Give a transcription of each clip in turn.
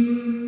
W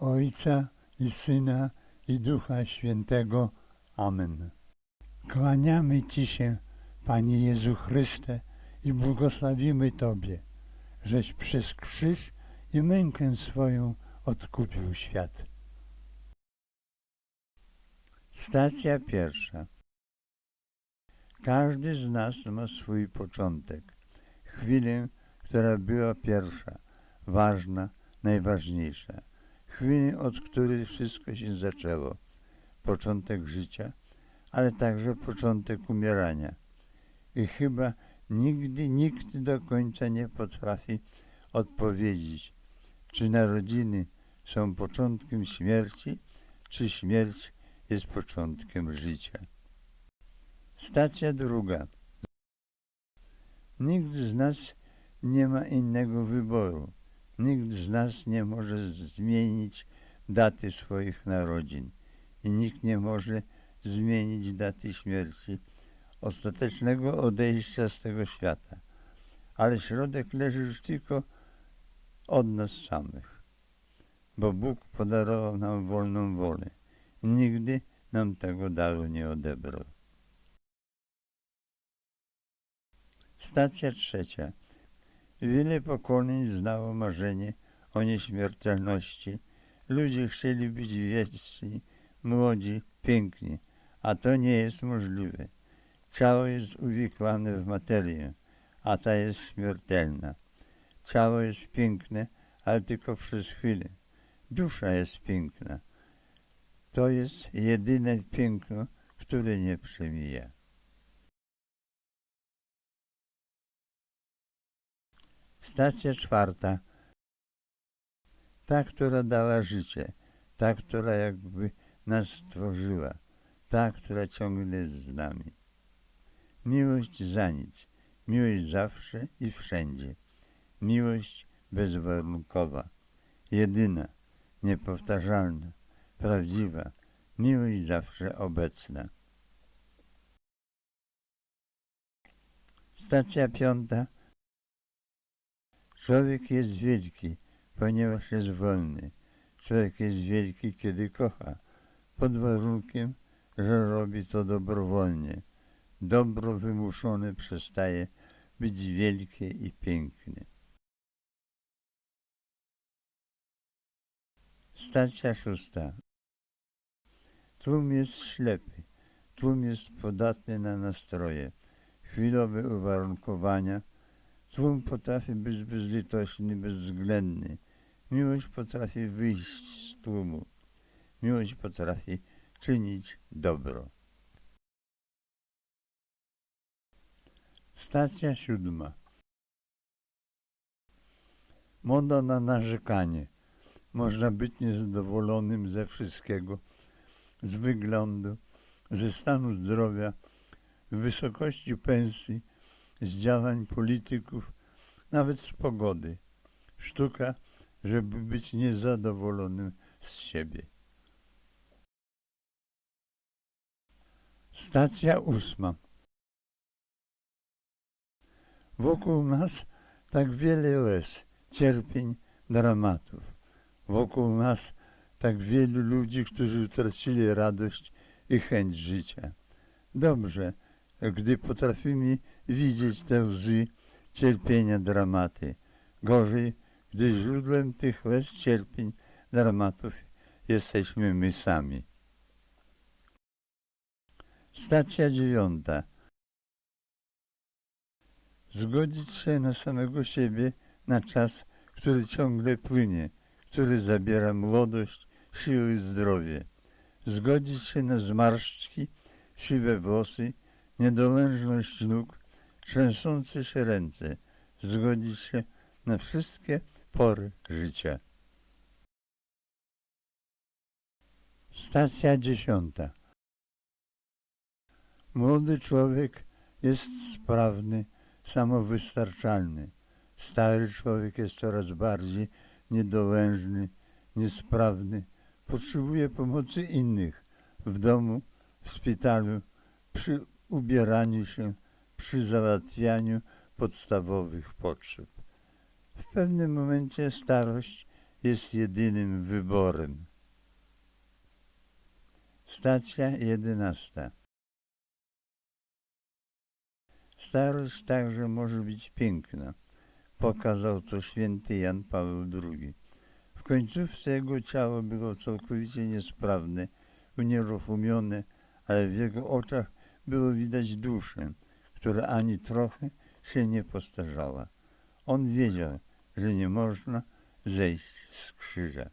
Ojca i Syna i Ducha Świętego. Amen. Kłaniamy Ci się, Panie Jezu Chryste, i błogosławimy Tobie, żeś przez krzyż i mękę swoją odkupił świat. Stacja pierwsza. Każdy z nas ma swój początek, chwilę, która była pierwsza, ważna, najważniejsza, chwilę, od której wszystko się zaczęło, początek życia, ale także początek umierania. I chyba nigdy nikt do końca nie potrafi odpowiedzieć, czy narodziny są początkiem śmierci, czy śmierć jest początkiem życia. Stacja druga. Nikt z nas nie ma innego wyboru. Nikt z nas nie może zmienić daty swoich narodzin i nikt nie może zmienić daty śmierci, ostatecznego odejścia z tego świata. Ale środek leży już tylko od nas samych, bo Bóg podarował nam wolną wolę nigdy nam tego daru nie odebrał. Stacja trzecia. Wiele pokoleń znało marzenie o nieśmiertelności. Ludzie chcieli być wieczni, młodzi, piękni, a to nie jest możliwe. Ciało jest uwikłane w materię, a ta jest śmiertelna. Ciało jest piękne, ale tylko przez chwilę. Dusza jest piękna. To jest jedyne piękno, które nie przemija. Stacja czwarta. Ta, która dała życie. Ta, która jakby nas stworzyła. Ta, która ciągle jest z nami. Miłość za nic. Miłość zawsze i wszędzie. Miłość bezwarunkowa. Jedyna, niepowtarzalna, prawdziwa. Miłość zawsze obecna. Stacja piąta. Człowiek jest wielki, ponieważ jest wolny. Człowiek jest wielki, kiedy kocha, pod warunkiem, że robi to dobrowolnie. Dobro wymuszone przestaje być wielkie i piękne. Stacja szósta. Tłum jest ślepy. Tłum jest podatny na nastroje, chwilowe uwarunkowania. Tłum potrafi być bezlitośny, bezwzględny. Miłość potrafi wyjść z tłumu. Miłość potrafi czynić dobro. Stacja siódma. Moda na narzekanie. Można być niezadowolonym ze wszystkiego, z wyglądu, ze stanu zdrowia, wysokości pensji, z działań polityków, nawet z pogody. Sztuka, żeby być niezadowolonym z siebie. Stacja ósma. Wokół nas tak wiele łez, cierpień, dramatów. Wokół nas tak wielu ludzi, którzy utracili radość i chęć życia. Dobrze, gdy potrafimy widzieć te łzy, cierpienia, dramaty. Gorzej, gdy źródłem tych łez, cierpień, dramatów jesteśmy my sami. Stacja dziewiąta. Zgodzić się na samego siebie na czas, który ciągle płynie, który zabiera młodość, siły i zdrowie. Zgodzić się na zmarszczki, siwe włosy, niedolężność nóg, trzęsące się ręce. Zgodzić się na wszystkie pory życia. Stacja dziesiąta. Młody człowiek jest sprawny, samowystarczalny. Stary człowiek jest coraz bardziej niedolężny, niesprawny. Potrzebuje pomocy innych w domu, w szpitalu, przy ubieraniu się, przy załatwianiu podstawowych potrzeb. W pewnym momencie starość jest jedynym wyborem. Stacja jedenasta. Starość także może być piękna. Pokazał to święty Jan Paweł II. W końcówce jego ciało było całkowicie niesprawne, unieruchomione, ale w jego oczach było widać duszę, która ani trochę się nie postarzała. On wiedział, że nie można zejść z krzyża.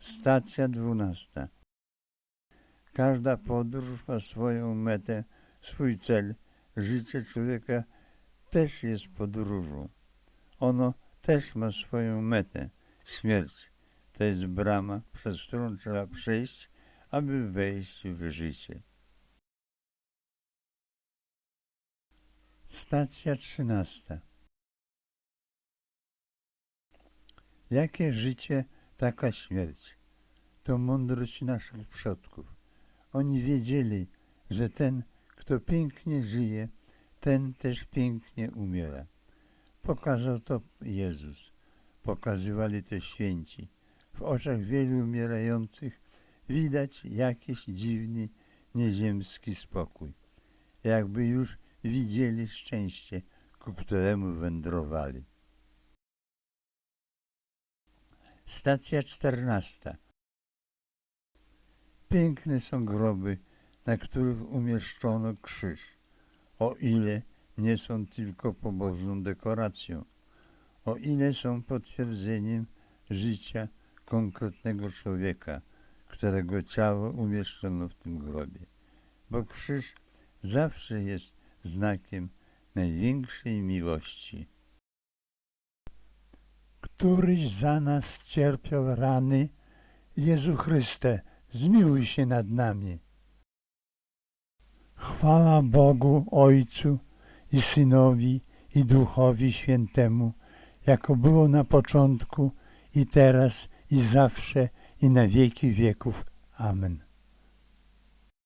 Stacja dwunasta. Każda podróż ma swoją metę, swój cel. Życie człowieka też jest podróżą. Ono też ma swoją metę, śmierć. To jest brama, przez którą trzeba przejść, aby wejść w życie. Stacja trzynasta. Jakie życie, taka śmierć. To mądrość naszych przodków. Oni wiedzieli, że ten, kto pięknie żyje, ten też pięknie umiera. Pokazał to Jezus. Pokazywali to święci. W oczach wielu umierających widać jakiś dziwny, nieziemski spokój. Jakby już widzieli szczęście, ku któremu wędrowali. Stacja czternasta. Piękne są groby, na których umieszczono krzyż, o ile nie są tylko pobożną dekoracją, o ile są potwierdzeniem życia konkretnego człowieka, którego ciało umieszczono w tym grobie. Bo krzyż zawsze jest znakiem największej miłości. któryś za nas cierpiał rany, Jezu Chryste, zmiłuj się nad nami. Chwała Bogu Ojcu i Synowi i Duchowi Świętemu, jako było na początku i teraz i zawsze i na wieki wieków. Amen.